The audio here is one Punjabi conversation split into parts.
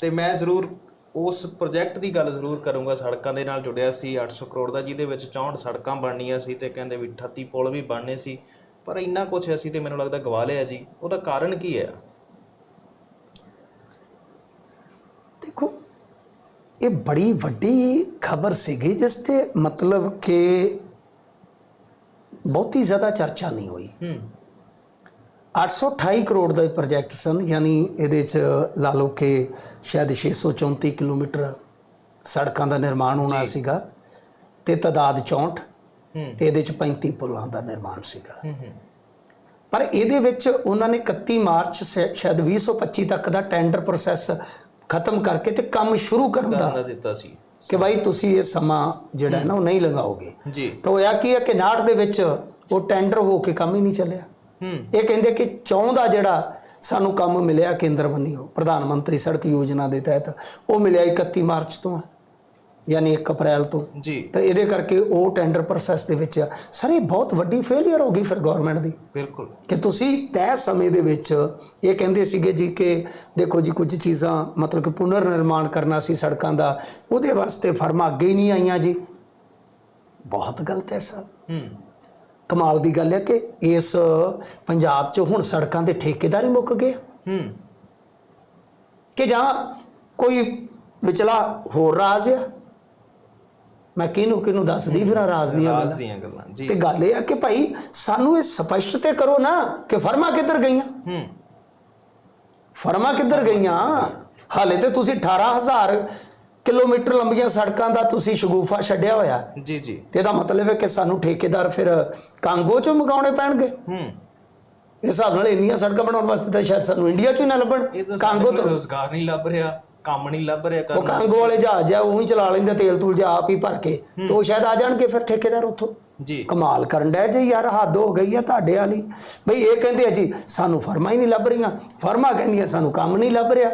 ਤੇ ਮੈਂ ਜ਼ਰੂਰ ਉਸ ਪ੍ਰੋਜੈਕਟ ਦੀ ਗੱਲ ਜ਼ਰੂਰ ਕਰੂੰਗਾ। ਸੜਕਾਂ ਦੇ ਨਾਲ ਜੁੜਿਆ ਸੀ 800 ਕਰੋੜ ਦਾ ਜਿਹਦੇ ਵਿੱਚ 64 ਸੜਕਾਂ ਬਣਨੀਆਂ ਸੀ ਤੇ ਕਹਿੰਦੇ ਵੀ 38 ਪੁਲ ਵੀ ਬਣਨੇ ਸੀ। ਪਰ ਇੰਨਾ ਕੁਝ ਅਸੀਂ ਤੇ ਮੈਨੂੰ ਲੱਗਦਾ ਗਵਾ ਲਿਆ ਜੀ। ਉਹਦਾ ਕਾਰਨ ਕੀ ਹੈ? ਦੇਖੋ ਇਹ ਬੜੀ ਵੱਡੀ ਖਬਰ ਸੀਗੀ ਜਿਸ ਤੇ ਮਤਲਬ ਕਿ ਬਹੁਤੀ ਜ਼ਿਆਦਾ ਚਰਚਾ ਨਹੀਂ ਹੋਈ। ਹੂੰ। 828 ਕਰੋੜ ਦਾ ਇਹ ਪ੍ਰੋਜੈਕਟ ਸਨ ਯਾਨੀ ਇਹਦੇ ਚ ਲਾ ਲਓ ਕਿ ਸ਼ਾਇਦ 634 ਕਿਲੋਮੀਟਰ ਸੜਕਾਂ ਦਾ ਨਿਰਮਾਣ ਹੋਣਾ ਸੀਗਾ ਤੇ ਤਦਾਦ 64 ਹੂੰ। ਤੇ ਇਹਦੇ ਚ 35 ਪੁਲਾਂ ਦਾ ਨਿਰਮਾਣ ਸੀਗਾ। ਪਰ ਇਹਦੇ ਵਿੱਚ ਉਹਨਾਂ ਨੇ 31 ਮਾਰਚ ਸ਼ਾਇਦ 2025 ਤੱਕ ਦਾ ਟੈਂਡਰ ਪ੍ਰੋਸੈਸ ਖਤਮ ਕਰਕੇ ਤੇ ਕੰਮ ਸ਼ੁਰੂ ਕਰਨ ਦਾ ਦਿੱਤਾ ਸੀ। ਕਿ ਭਾਈ ਤੁਸੀਂ ਇਹ ਸਮਾਂ ਜਿਹੜਾ ਹੈ ਨਾ ਉਹ ਨਹੀਂ ਲਗਾਓਗੇ ਜੀ। ਤਾਂ ਹੋਇਆ ਕੀ ਹੈ ਕਿ 69 ਦੇ ਵਿੱਚ ਉਹ ਟੈਂਡਰ ਹੋ ਕੇ ਕੰਮ ਹੀ ਨਹੀਂ ਚੱਲਿਆ। ਇਹ ਕਹਿੰਦੇ ਕਿ ਚੌਂਦਾ ਜਿਹੜਾ ਸਾਨੂੰ ਕੰਮ ਮਿਲਿਆ ਕੇਂਦਰ ਵੱਲੋਂ ਪ੍ਰਧਾਨ ਮੰਤਰੀ ਸੜਕ ਯੋਜਨਾ ਦੇ ਤਹਿਤ ਉਹ ਮਿਲਿਆ 31 ਮਾਰਚ ਤੋਂ ਹੈ, ਯਾਨੀ 1 ਅਪ੍ਰੈਲ ਤੋਂ। ਜੀ। ਤਾਂ ਇਹਦੇ ਕਰਕੇ ਉਹ ਟੈਂਡਰ ਪ੍ਰੋਸੈਸ ਦੇ ਵਿੱਚ ਸਰ ਇਹ ਬਹੁਤ ਵੱਡੀ ਫੇਲਿਅਰ ਹੋ ਗਈ ਫਿਰ ਗਵਰਨਮੈਂਟ ਦੀ। ਬਿਲਕੁਲ। ਕਿ ਤੁਸੀਂ ਤੈਅ ਸਮੇਂ ਦੇ ਵਿੱਚ ਇਹ ਕਹਿੰਦੇ ਸੀਗੇ ਜੀ ਕਿ ਦੇਖੋ ਜੀ ਕੁਝ ਚੀਜ਼ਾਂ ਮਤਲਬ ਕਿ ਪੁਨਰ ਨਿਰਮਾਣ ਕਰਨਾ ਸੀ ਸੜਕਾਂ ਦਾ ਉਹਦੇ ਵਾਸਤੇ ਫਰਮਾਂ ਅੱਗੇ ਹੀ ਨਹੀਂ ਆਈਆਂ ਜੀ। ਬਹੁਤ ਗਲਤ ਹੈ ਸਰ। ਹੂੰ। ਕਮਾਲ ਦੀ ਗੱਲ ਹੈ ਕਿ ਇਸ ਪੰਜਾਬ 'ਚ ਹੁਣ ਸੜਕਾਂ ਦੇ ਠੇਕੇਦਾਰ ਹੀ ਮੁੱਕ ਗਏ ਹੂੰ। ਕਿ ਜਾਂ ਕੋਈ ਵਿਚਲਾ ਹੋਰ ਰਾਜ ਆ? ਮੈਂ ਕਿਹਨੂੰ ਕਿਹਨੂੰ ਦੱਸਦੀ ਫਿਰ ਰਾਜ ਦੀਆਂ ਰਾਜ ਗੱਲਾਂ? ਦੀਆਂ ਗੱਲਾਂ ਜੀ। ਤੇ ਗੱਲ ਇਹ ਆ ਕਿ ਭਾਈ ਸਾਨੂੰ ਇਹ ਸਪਸ਼ਟ ਤੇ ਕਰੋ ਨਾ ਕਿ ਫਰਮਾਂ ਕਿੱਧਰ ਗਈਆਂ? ਹੂੰ। ਫਰਮਾਂ ਕਿੱਧਰ ਗਈਆਂ? ਹਾਲੇ ਤੇ ਤੁਸੀਂ 18000 ਕਿਲੋਮੀਟਰ ਲੰਬੀਆਂ ਸੜਕਾਂ ਦਾ ਤੁਸੀਂ ਸ਼ਗੂਫਾ ਛੱਡਿਆ ਹੋਇਆ। ਜੀ ਜੀ। ਤੇ ਇਹਦਾ ਮਤਲਬ ਹੈ ਕਿ ਸਾਨੂੰ ਠੇਕੇਦਾਰ ਫਿਰ ਕਾਂਗੋ ਚੋਂ ਮੰਗਾਉਣੇ ਪੈਣਗੇ। ਹੂੰ। ਇਸ ਹਿਸਾਬ ਨਾਲ ਇੰਨੀਆਂ ਸੜਕਾਂ ਬਣਾਉਣ ਵਾਸਤੇ ਤਾਂ ਸ਼ਾਇਦ ਸਾਨੂੰ ਇੰਡੀਆ ਚੋਂ ਹੀ ਨਾ ਲੱਭਣ। ਕਾਂਗੋ ਤੋਂ। ਰੋਜ਼ਗਾਰ ਨਹੀਂ ਲੱਭ ਰਿਹਾ ਕੰਮ ਨਹੀਂ ਲੱਭ ਰਿਹਾ ਉਹ ਕਰਨ ਕਾਂਗੋ ਵਾਲੇ ਜਹਾਜ਼ ਆ ਉਹੀ ਚਲਾ ਲੈਂਦੇ ਤੇਲ ਤੂਲ ਜਾ ਆਪ ਹੀ ਭਰ ਕੇ। ਤੇ ਉਹ ਸ਼ਾਇਦ ਆ ਜਾਣਗੇ ਫਿਰ ਠੇਕੇਦਾਰ ਉੱਥੋਂ। ਜੀ। ਕਮਾਲ ਕਰਨ ਡਿਆ ਜੀ ਯਾਰ ਹੱਦ ਹੋ ਗਈ ਆ ਤੁਹਾਡੇ ਵਾਲੀ। ਬਈ ਇਹ ਕਹਿੰਦੇ ਆ ਜੀ ਸਾਨੂੰ ਫਰਮਾਂ ਹੀ ਨਹੀਂ ਲੱਭ ਰਹੀਆਂ। ਫਰਮਾਂ ਕਹਿੰਦੀਆਂ ਸਾਨੂੰ ਕੰਮ ਨਹੀਂ ਲੱਭ ਰਿਹਾ।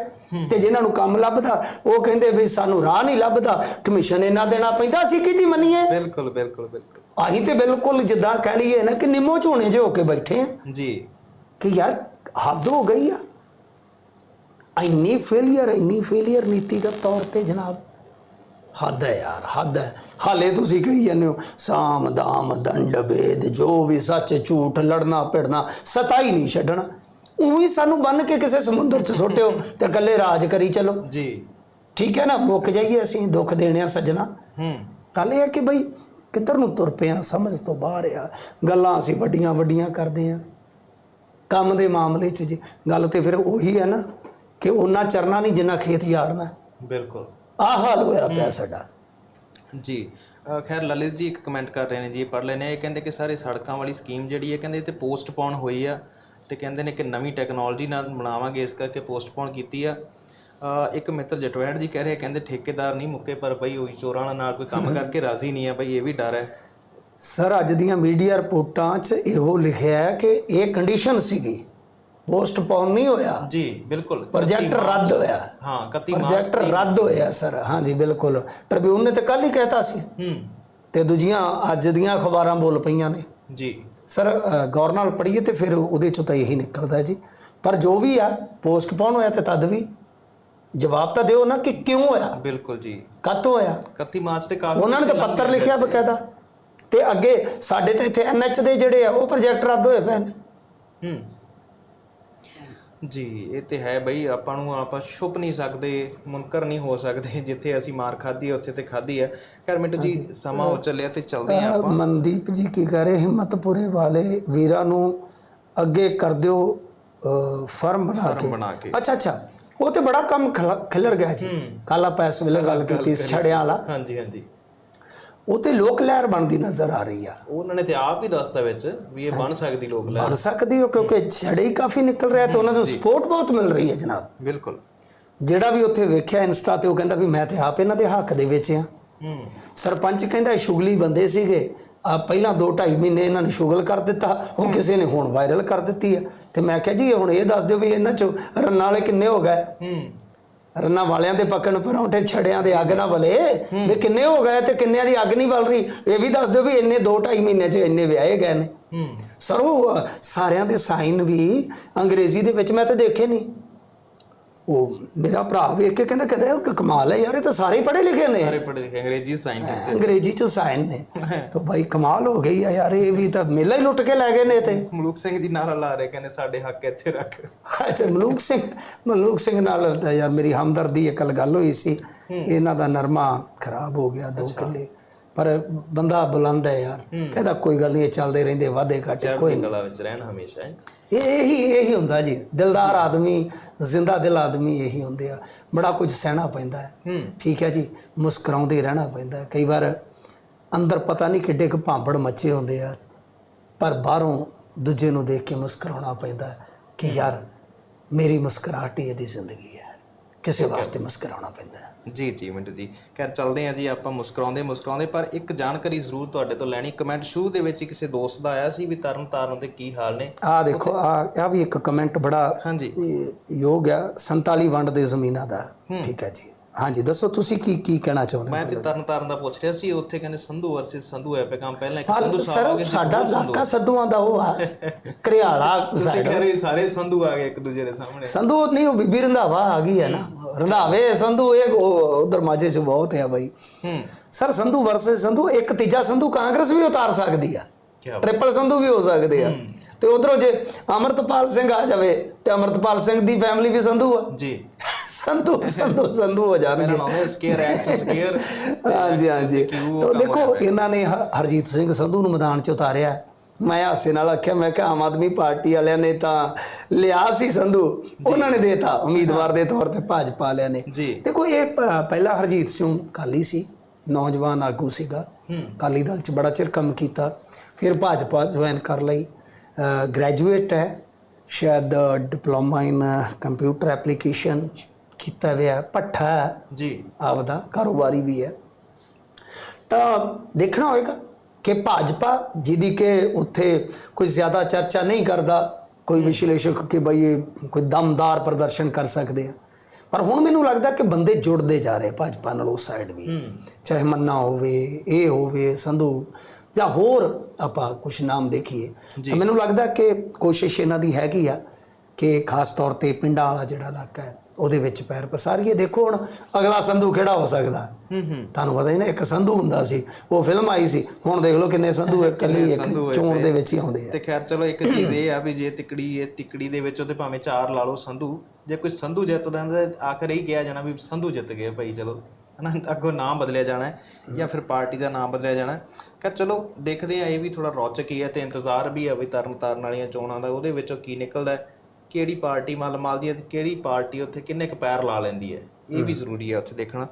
ਤੇ ਜਿਨ੍ਹਾਂ ਨੂੰ ਕੰਮ ਲੱਭਦਾ ਉਹ ਕਹਿੰਦੇ ਵੀ ਸਾਨੂੰ ਰਾਹ ਨਹੀਂ ਲੱਭਦਾ ਕਮਿਸ਼ਨ ਇਹਨਾਂ ਦੇਣਾ ਪੈਂਦਾ ਅਸੀਂ ਕਿਹਦੀ ਮੰਨੀਏ? ਬਿਲਕੁਲ ਬਿਲਕੁਲ ਬਿਲਕੁਲ। ਅਸੀਂ ਤੇ ਬਿਲਕੁਲ ਜਿੱਦਾਂ ਕਹਿ ਲਈਏ ਨਾ ਕਿ ਨਿੰਮੋ ਝੋਣੇ 'ਚ ਹੋ ਕੇ ਬੈਠੇ ਆ। ਜੀ। ਕਿ ਯਾਰ ਹੱਦ ਹੋ ਗਈ ਆ। ਇੰਨੀ ਫੇਲਿਅਰ ਇੰਨੀ ਫੇਲਿਅਰ ਨੀਤੀਗਤ ਤੌਰ ਤੇ ਜਨਾਬ। ਹੱਦ ਹੈ ਯਾਰ ਹੱਦ ਹੈ। ਹਾਲੇ ਤੁਸੀਂ ਕਹੀ ਜਾਂਦੇ ਹੋ ਸਾਮ ਦਾਮ ਦੰਡ ਭੇਦ ਜੋ ਵੀ ਸੱਚ ਝੂਠ ਲੜਨਾ ਭਿੜਨਾ ਸਤਾਈ ਨਹੀਂ ਛੱਡਣਾ। ਉਹੀ ਸਾਨੂੰ ਬੰਨ ਕੇ ਕਿਸੇ ਸਮੁੰਦਰ 'ਚ ਸੁੱਟਿਓ ਤੇ ਇਕੱਲੇ ਰਾਜ ਕਰੀ ਚਲੋ। ਜੀ। ਠੀਕ ਹੈ ਨਾ? ਮੁੱਕ ਜਾਈਏ ਅਸੀਂ ਦੁੱਖ ਦੇਣੇ ਆ ਸੱਜਣਾ। ਹੂੰ। ਗੱਲ ਇਹ ਹੈ ਕਿ ਬਈ ਕਿੱਧਰ ਨੂੰ ਤੁਰ ਪਏ ਆ? ਸਮਝ ਤੋਂ ਬਾਹਰ ਆ। ਗੱਲਾਂ ਅਸੀਂ ਵੱਡੀਆਂ ਵੱਡੀਆਂ ਕਰਦੇ ਆ। ਕੰਮ ਦੇ ਮਾਮਲੇ 'ਚ ਜੀ। ਗੱਲ ਤੇ ਫਿਰ ਉਹੀ ਹੈ ਨਾ ਕਿ ਉਹਨਾਂ ਚਰਨਾ ਨਹੀਂ ਜਿੰਨਾ ਖੇਤ ਯਾੜਨਾ। ਬਿਲਕੁਲ। ਆਹ ਹਾਲ ਹੋਇਆ ਪਿਆ ਸਾਡਾ। ਜੀ। ਅ, ਖੈਰ ਲਲਿਤ ਜੀ ਇੱਕ ਕਮੈਂਟ ਕਰ ਰਹੇ ਨੇ ਜੀ ਪੜ ਲੈਨੇ ਇਹ ਕਹਿੰਦੇ ਕਿ ਸਾਰੇ ਸੜਕਾਂ ਵਾਲੀ ਸਕੀਮ ਜਿਹੜੀ ਹੈ ਕਹਿੰਦੇ ਇਹ ਤੇ ਪੋਸਟਪੋਨ ਹੋਈ ਆ। ਤੇ ਕਹਿੰਦੇ ਨੇ ਕਿ ਨਵੀਂ ਟੈਕਨੋਲੋਜੀ ਨਾਲ ਬਣਾਵਾਂਗੇ ਇਸ ਕਰਕੇ ਪੋਸਟਪੋਨ ਕੀਤੀ ਆ। ਇੱਕ ਮਿੱਤਰ ਜਟਵੈੜ ਜੀ ਕਹਿ ਰਹੇ ਕਹਿੰਦੇ ਠੇਕੇਦਾਰ ਨਹੀਂ ਮੁੱਕੇ ਪਰ ਬਈ ਉਹੀ ਚੋਰਾਂ ਨਾਲ ਕੋਈ ਕੰਮ ਕਰਕੇ ਰਾਜ਼ੀ ਨਹੀਂ ਆ ਬਈ ਇਹ ਵੀ ਡਰ ਹੈ। ਸਰ ਅੱਜ ਦੀਆਂ ਮੀਡੀਆ ਰਿਪੋਰਟਾਂ 'ਚ ਇਹੋ ਲਿਖਿਆ ਹੈ ਕਿ ਇਹ ਕੰਡੀਸ਼ਨ ਸੀਗੀ। ਪੋਸਟਪੋਨ ਨਹੀਂ ਹੋਇਆ। ਜੀ ਬਿਲਕੁਲ। ਪ੍ਰੋਜੈਕਟ ਰੱਦ ਹੋਇਆ। ਹਾਂ 31 ਮਾਰਚ ਪ੍ਰੋਜੈਕਟ ਰੱਦ ਹੋਇਆ ਸਰ। ਹਾਂਜੀ ਬਿਲਕੁਲ। ਟ੍ਰਿਬਿਊਨ ਨੇ ਤੇ ਕੱਲ ਹੀ ਕਹਿਤਾ ਸੀ। ਹੂੰ। ਤੇ ਦੂਜੀਆਂ ਅੱਜ ਦੀਆਂ ਅਖਬਾਰਾਂ ਬੋਲ ਪਈਆਂ ਨੇ। ਜੀ। ਸਰ ਗੌਰ ਨਾਲ ਪੜ੍ਹੀਏ ਤੇ ਫਿਰ ਉਹਦੇ ਚੋਂ ਤਾਂ ਇਹੀ ਨਿਕਲਦਾ ਜੀ। ਪਰ ਜੋ ਵੀ ਆ ਪੋਸਟਪੋਨ ਹੋਇਆ ਤੇ ਤਦ ਵੀ ਜਵਾਬ ਤਾਂ ਦਿਓ ਨਾ ਕਿ ਕਿਉਂ ਹੋਇਆ? ਬਿਲਕੁਲ ਜੀ। ਕਦ ਹੋਇਆ? 31 ਮਾਰਚ ਤੇ ਕਾਫੀ ਉਹਨਾਂ ਨੇ ਤਾਂ ਪੱਤਰ ਲਿਖਿਆ ਬਕਾਇਦਾ। ਤੇ ਅੱਗੇ ਸਾਡੇ ਤਾਂ ਇੱਥੇ ਐਨਐਚ ਦੇ ਜਿਹੜੇ ਆ ਉਹ ਪ੍ਰੋਜੈਕਟ ਰੱਦ ਹੋਏ ਪਏ ਨੇ। ਹੂੰ। ਜੀ ਇਹ ਤੇ ਹੈ ਬਈ ਆਪਾਂ ਨੂੰ ਆਪਾਂ ਛੁਪ ਨਹੀਂ ਸਕਦੇ ਮੁਨਕਰ ਨਹੀਂ ਹੋ ਸਕਦੇ ਜਿੱਥੇ ਅਸੀਂ ਮਾਰ ਖਾਧੀ ਹੈ ਉੱਥੇ ਤੇ ਖਾਧੀ ਹੈ। ਖੈਰ ਮਿੰਟੂ ਜੀ ਸਮਾਂ ਹੋ ਚੱਲਿਆ ਤੇ ਚੱਲਦੇ ਹਾਂ ਅ, ਮਨਦੀਪ ਜੀ ਕੀ ਕਹ ਰਹੇ? ਹਿੰਮਤਪੁਰੇ ਵਾਲੇ ਵੀਰਾਂ ਨੂੰ ਅੱਗੇ ਕਰ ਦਿਓ ਫਰਮ ਬਣਾ ਕੇ। ਅੱਛਾ ਅੱਛਾ। ਉਹ ਤੇ ਬੜਾ ਕੰਮ ਖਿਲ- ਖਿਲਰ ਗਿਆ ਜੀ। ਕਾਲਾ ਪੈਸ ਵੇਲੇ ਗੱਲ ਕੀਤੀ ਛੜਿਆਂ ਵਾਲਾ। ਹਾਂਜੀ ਹਾਂਜੀ। ਉਹ ਤੇ ਲੋਕ ਲਹਿਰ ਬਣਦੀ ਨਜ਼ਰ ਆ ਰਹੀ ਆ। ਉਹਨਾਂ ਨੇ ਤੇ ਆਪ ਹੀ ਦੱਸਤਾ ਵਿੱਚ ਵੀ ਇਹ ਬਣ ਸਕਦੀ ਲੋਕ ਲੈ ਬਣ ਸਕਦੀ ਹੋ ਕਿਉਂਕਿ ਛੜੇ ਹੀ ਕਾਫੀ ਨਿਕਲ ਰਿਹਾ ਤੇ ਉਹਨਾਂ ਨੂੰ ਸਪੋਰਟ ਬਹੁਤ ਮਿਲ ਰਹੀ ਹੈ ਜਨਾਬ। ਬਿਲਕੁਲ। ਜਿਹੜਾ ਵੀ ਉੱਥੇ ਵੇਖਿਆ ਇੰਸਟਾ ਤੇ ਉਹ ਕਹਿੰਦਾ ਵੀ ਮੈਂ ਤੇ ਆਪ ਇਹਨਾਂ ਦੇ ਹੱਕ ਦੇ ਵਿੱਚ ਆ ਸਰਪੰਚ ਕਹਿੰਦਾ ਸ਼ੁਗਲੀ ਬੰਦੇ ਸੀਗੇ। ਆ ਪਹਿਲਾਂ 2.5 ਮਹੀਨੇ ਇਹਨਾਂ ਨੇ ਸ਼ੁਗਲ ਕਰ ਦਿੱਤਾ ਉਹ ਕਿਸੇ ਨੇ ਹੁਣ ਵਾਇਰਲ ਕਰ ਦਿੱਤੀ ਆ ਤੇ ਮੈਂ ਕਿਹਾ ਜੀ ਹੁਣ ਇਹ ਦੱਸ ਦਿਓ ਵੀ ਇਹਨਾਂ ਚੋਂ ਰੰਨਾਂ ਵਾਲੇ ਕਿੰਨੇ ਹੋ ਗਏ? ਰੰਨਾਂ ਵਾਲਿਆਂ ਦੇ ਪੱਕਣ ਪਰੌਂਠੇ ਛੜਿਆਂ ਦੇ ਅੱਗ ਨਾ ਵਲੇ ਵੀ ਕਿੰਨੇ ਹੋ ਗਏ ਤੇ ਕਿੰਨਿਆਂ ਦੀ ਅੱਗ ਨਹੀਂ ਬਲ ਰਹੀ? ਇਹ ਵੀ ਦੱਸ ਦਿਓ ਵੀ ਇੰਨੇ 2.5 ਮਹੀਨੇ 'ਚ ਇੰਨੇ ਵਿਆਹੇ ਗਏ ਨੇ। ਸਰ ਉਹ ਸਾਰਿਆਂ ਦੇ ਸਾਈਨ ਵੀ ਅੰਗਰੇਜ਼ੀ ਦੇ ਵਿੱਚ ਮੈਂ ਤਾਂ ਦੇਖੇ ਨਹੀਂ ਉਹ ਮੇਰਾ ਭਰਾ ਵੇਖ ਕੇ ਕਹਿੰਦਾ ਕਹਿੰਦਾ ਇਹ ਕਮਾਲ ਹੈ ਯਾਰ ਇਹ ਤਾਂ ਸਾਰੇ ਪੜ੍ਹੇ ਲਿਖੇ ਨੇ। ਸਾਰੇ ਪੜ੍ਹੇ ਲਿਖੇ ਅੰਗਰੇਜ਼ੀ ਸਾਇੰਸ ਅੰਗਰੇਜ਼ੀ ਚ ਸਾਇਨ ਨੇ। ਤਾਂ ਭਾਈ ਕਮਾਲ ਹੋ ਗਈ ਆ ਯਾਰ ਇਹ ਵੀ ਤਾਂ ਮੇਲਾ ਹੀ ਲੁੱਟ ਕੇ ਲੈ ਗਏ ਨੇ ਤੇ। ਮਲੂਕ ਸਿੰਘ ਜੀ ਨਾਰਾ ਲਾ ਰਹੇ ਕਹਿੰਦੇ ਸਾਡੇ ਹੱਕ ਇੱਥੇ ਰੱਖ। ਅੱਛਾ ਮਲੂਕ ਸਿੰਘ ਮਲੂਕ ਸਿੰਘ ਨਾਲ ਯਾਰ ਮੇਰੀ ਹਮਦਰਦੀ ਇੱਕ ਗੱਲ ਹੋਈ ਸੀ। ਇਹਨਾਂ ਦਾ ਨਰਮਾ ਖਰਾਬ ਹੋ ਗਿਆ ਦੋ ਕਿੱਲੇ। ਪਰ ਬੰਦਾ ਬੁਲੰਦ ਹੈ ਯਾਰ। ਕਹਿੰਦਾ ਕੋਈ ਗੱਲ ਨਹੀਂ ਇਹ ਚੱਲਦੇ ਰਹਿੰਦੇ ਵਾਧੇ ਘਾਟੇ ਕੋਈ ਕਲਾ ਵਿੱਚ ਰਹਿਣ ਹਮੇਸ਼ਾ ਹੈ। ਇਹ ਇਹੀ ਇਹੀ ਹੁੰਦਾ ਜੀ। ਦਿਲਦਾਰ ਆਦਮੀ ਜ਼ਿੰਦਾ ਦਿਲ ਆਦਮੀ ਇਹੀ ਹੁੰਦੇ ਆ। ਬੜਾ ਕੁਝ ਸਹਿਣਾ ਪੈਂਦਾ ਹੈ। ਹੂੰ। ਠੀਕ ਹੈ ਜੀ। ਮੁਸਕਰਾਉਂਦੇ ਰਹਿਣਾ ਪੈਂਦਾ ਹੈ। ਕਈ ਵਾਰ ਅੰਦਰ ਪਤਾ ਨਹੀਂ ਕਿੱਡੇ ਕੁ ਭਾਂਬੜ ਮੱਚੇ ਹੁੰਦੇ ਆ ਪਰ ਬਾਹਰੋਂ ਦੂਜੇ ਨੂੰ ਦੇਖ ਕੇ ਮੁਸਕਰਾਉਣਾ ਪੈਂਦਾ ਹੈ ਕਿ ਯਾਰ ਮੇਰੀ ਮੁਸਕਰਾਹਟ ਹੀ ਇਹਦੀ ਜ਼ਿੰਦਗੀ ਹੈ। ਕਿਸੇ ਵਾਸਤੇ ਮੁਸਕਰਾਉਣਾ ਪੈਂਦਾ ਹੈ। ਜੀ ਜੀ ਮਿੰਟੂ ਜੀ। ਖੈਰ ਚੱਲਦੇ ਆ ਜੀ ਆਪਾਂ ਮੁਸਕਰਾਉਂਦੇ ਮੁਸਕਰਾਉਂਦੇ ਪਰ ਇੱਕ ਜਾਣਕਾਰੀ ਜ਼ਰੂਰ ਤੁਹਾਡੇ ਤੋਂ ਲੈਣੀ। ਕਮੈਂਟ ਸ਼ੁਰੂ ਦੇ ਵਿੱਚ ਕਿਸੇ ਦੋਸਤ ਦਾ ਆਇਆ ਸੀ ਵੀ ਤਰਨ ਤਾਰਨ ਦੇ ਕੀ ਹਾਲ ਨੇ? ਆਹ ਦੇਖੋ ਆ ਆ ਵੀ ਇੱਕ ਕਮੈਂਟ ਬੜਾ ਹਾਂਜੀ। ਯੋਗ ਆ 47 ਵੰਡ ਦੇ ਜ਼ਮੀਨਾਂ ਦਾ। ਠੀਕ ਹੈ ਜੀ। ਹਾਂਜੀ ਦੱਸੋ ਤੁਸੀਂ ਕੀ ਕੀ ਕਹਿਣਾ ਚਾਹੁੰਦੇ ਮੈਂ ਤੇ ਤਰਨ ਤਾਰਨ ਦਾ ਪੁੱਛ ਰਿਹਾ ਸੀ ਉੱਥੇ ਕਹਿੰਦੇ ਸੰਧੂ ਵਰਸਸ ਸੰਧੂ ਐਪੇ ਕੰਮ ਪਹਿਲਾਂ ਇੱਕ ਸੰਧੂ ਸਾਹਿਬ ਆ ਗਏ ਸਾਡਾ ਇਲਾਕਾ ਸੱਧੂਆਂ ਦਾ ਉਹ ਆ ਕਰਿਆਲਾ ਰਹੇ ਸਾਰੇ ਸੰਧੂ ਆ ਗਏ ਇੱਕ ਦੂਜੇ ਦੇ ਸਾਹਮਣੇ। ਸੰਧੂ ਨਹੀਂ ਉਹ ਬੀਬੀ ਰੰਧਾਵਾ ਆ ਗਈ ਹੈ ਨਾ। ਰੰਧਾਵੇ ਸੰਧੂ ਇਹ ਉਧਰ ਮਾਝੇ 'ਚ ਬਹੁਤ ਹੈ ਬਾਈ। ਹੂੰ। ਸਰ ਸੰਧੂ ਵਰਸੇ ਸੰਧੂ ਇੱਕ ਤੀਜਾ ਸੰਧੂ ਕਾਂਗਰਸ ਵੀ ਉਤਾਰ ਸਕਦੀ ਆ। ਟ੍ਰਿਪਲ ਸੰਧੂ ਵੀ ਹੋ ਸਕਦੇ ਆ। ਤੇ ਉਧਰੋਂ ਜੇ ਅਮਰਤਪਾਲ ਸਿੰਘ ਆ ਜਾਵੇ ਤੇ ਅਮਰਤਪਾਲ ਸਿੰਘ ਦੀ ਫੈਮਿਲੀ ਵੀ ਸੰਧੂ ਆ। ਜੀ। ਸੰਧੂ ਸੰਧੂ ਸੰਧੂ ਹੋ ਜਾਣਗੇ। ਮੇਰਾ ਨਾਮ ਹੈ ਸਕੇਅਰ ਐਕਸ ਸਕੇਅਰ ਹਾਂਜੀ ਹਾਂਜੀ। ਤਾਂ ਦੇਖੋ ਇਹਨਾਂ ਨੇ ਹਰਜੀਤ ਸਿੰਘ ਸੰਧੂ ਨੂੰ ਮੈਦਾਨ 'ਚ ਉਤਾਰਿਆ। ਮੈਂ ਹਾਸੇ ਨਾਲ ਆਖਿਆ ਮੈਂ ਕਿਹਾ ਆਮ ਆਦਮੀ ਪਾਰਟੀ ਵਾਲਿਆਂ ਨੇ ਤਾਂ ਲਿਆ ਸੀ ਸੰਧੂ। ਉਹਨਾਂ ਨੇ ਦੇਤਾ ਉਮੀਦਵਾਰ ਦੇ ਤੌਰ ਤੇ ਭਾਜਪਾ ਵਾਲਿਆਂ ਨੇ। ਦੇਖੋ ਇਹ ਪਹਿਲਾ ਹਰਜੀਤ ਸਿੰਘ ਕਾਲੀ ਸੀ ਨੌਜਵਾਨ ਆਗੂ ਸੀਗਾ। ਕਾਲੀ ਦਲ 'ਚ ਬੜਾ ਚਿਰ ਕੰਮ ਕੀਤਾ। ਫਿਰ ਭਾਜਪਾ ਜੁਆਇਨ ਕਰ ਲਈ। ਗ੍ਰੈਜੂਏਟ ਹੈ। ਸ਼ਾਇਦ ਡਿਪਲੋਮਾ ਇਨ ਕੰਪਿਊਟਰ ਐਪਲੀਕੇਸ਼ਨ ਕੀਤਾ ਹੋਇਆ ਪੱਠਾ ਜੀ। ਆਪਦਾ ਕਾਰੋਬਾਰੀ ਵੀ ਹੈ। ਤਾਂ ਦੇਖਣਾ ਹੋਏਗਾ। ਕਿ ਭਾਜਪਾ ਜਿਹਦੀ ਕਿ ਉੱਥੇ ਕੋਈ ਜ਼ਿਆਦਾ ਚਰਚਾ ਨਹੀਂ ਕਰਦਾ ਕੋਈ ਵਿਸ਼ਲੇਸ਼ਕ ਕਿ ਬਈ ਇਹ ਕੋਈ ਦਮਦਾਰ ਪ੍ਰਦਰਸ਼ਨ ਕਰ ਸਕਦੇ ਆ। ਪਰ ਹੁਣ ਮੈਨੂੰ ਲੱਗਦਾ ਕਿ ਬੰਦੇ ਜੁੜਦੇ ਜਾ ਰਹੇ ਭਾਜਪਾ ਨਾਲ ਉਸ ਸਾਈਡ ਵੀ। ਚਾਹੇ ਮੰਨਾ ਹੋਵੇ ਇਹ ਹੋਵੇ ਸੰਧੂ ਜਾਂ ਹੋਰ ਆਪਾਂ ਕੁਝ ਨਾਮ ਦੇਖੀਏ। ਮੈਨੂੰ ਲੱਗਦਾ ਕਿ ਕੋਸ਼ਿਸ਼ ਇਹਨਾਂ ਦੀ ਹੈਗੀ ਆ। ਕਿ ਖਾਸ ਤੌਰ ਤੇ ਪਿੰਡਾਂ ਵਾਲਾ ਜਿਹੜਾ ਇਲਾਕਾ ਹੈ ਉਹਦੇ ਵਿੱਚ ਪੈਰ ਪਸਾਰੀਏ। ਦੇਖੋ ਹੁਣ ਅਗਲਾ ਸੰਧੂ ਕਿਹੜਾ ਹੋ ਸਕਦਾ? ਹੂੰ ਹੂੰ। ਤੁਹਾਨੂੰ ਪਤਾ ਹੀ ਨਾ ਇੱਕ ਸੰਧੂ ਹੁੰਦਾ ਸੀ ਉਹ ਫਿਲਮ ਆਈ ਸੀ। ਹੁਣ ਦੇਖ ਲਓ ਕਿੰਨੇ ਸੰਧੂ ਇਕੱਲੀ ਇੱਕ ਚੋਣ। ਦੇ ਵਿੱਚ ਹੀ ਆਉਂਦੇ ਆ। ਤੇ ਖੈਰ ਚਲੋ ਇੱਕ ਚੀਜ਼ ਇਹ ਆ ਵੀ ਜੇ ਤਿਕੜੀ ਇਹ ਤਿਕੜੀ ਦੇ ਵਿੱਚ ਉਹਦੇ ਭਾਵੇਂ ਚਾਰ ਲਾ ਲਓ ਸੰਧੂ ਜੇ ਕੋਈ ਸੰਧੂ ਜਿੱਤਦਾ ਤਾਂ ਆਖਰ ਹੀ ਕਿਹਾ ਜਾਣਾ ਵੀ ਸੰਧੂ ਜਿੱਤ ਗਏ ਭਾਈ ਚਲੋ। ਹਨਾ ਅੱਗੋਂ ਨਾਮ ਬਦਲਿਆ ਜਾਣਾ ਜਾਂ ਫਿਰ ਪਾਰਟੀ ਦਾ ਨਾਮ ਬਦਲਿਆ ਜਾਣਾ। ਖੈਰ ਚਲੋ ਦੇਖਦੇ ਆ ਇਹ ਵੀ ਥੋੜਾ ਰੌਚਕ ਹੀ ਹੈ ਤੇ ਇੰਤਜ਼ਾਰ ਵੀ ਹੈ ਵੀ ਤਰਨ ਤਾਰਨ ਵਾਲੀਆਂ ਚੋਣਾਂ ਦਾ ਉਹਦੇ ਵਿੱਚੋਂ ਕੀ ਨਿਕਲਦਾ ਹੈ। ਕਿਹੜੀ ਪਾਰਟੀ ਮੱਲ ਮਾਲਦੀ ਹੈ ਤੇ ਕਿਹੜੀ ਪਾਰਟੀ ਉੱਥੇ ਕਿੰਨੇ ਕੁ ਪੈਰ ਲਾ ਲੈਂਦੀ ਹੈ? ਇਹ ਵੀ ਜ਼ਰੂਰੀ ਹੈ ਉੱਥੇ ਦੇਖਣਾ।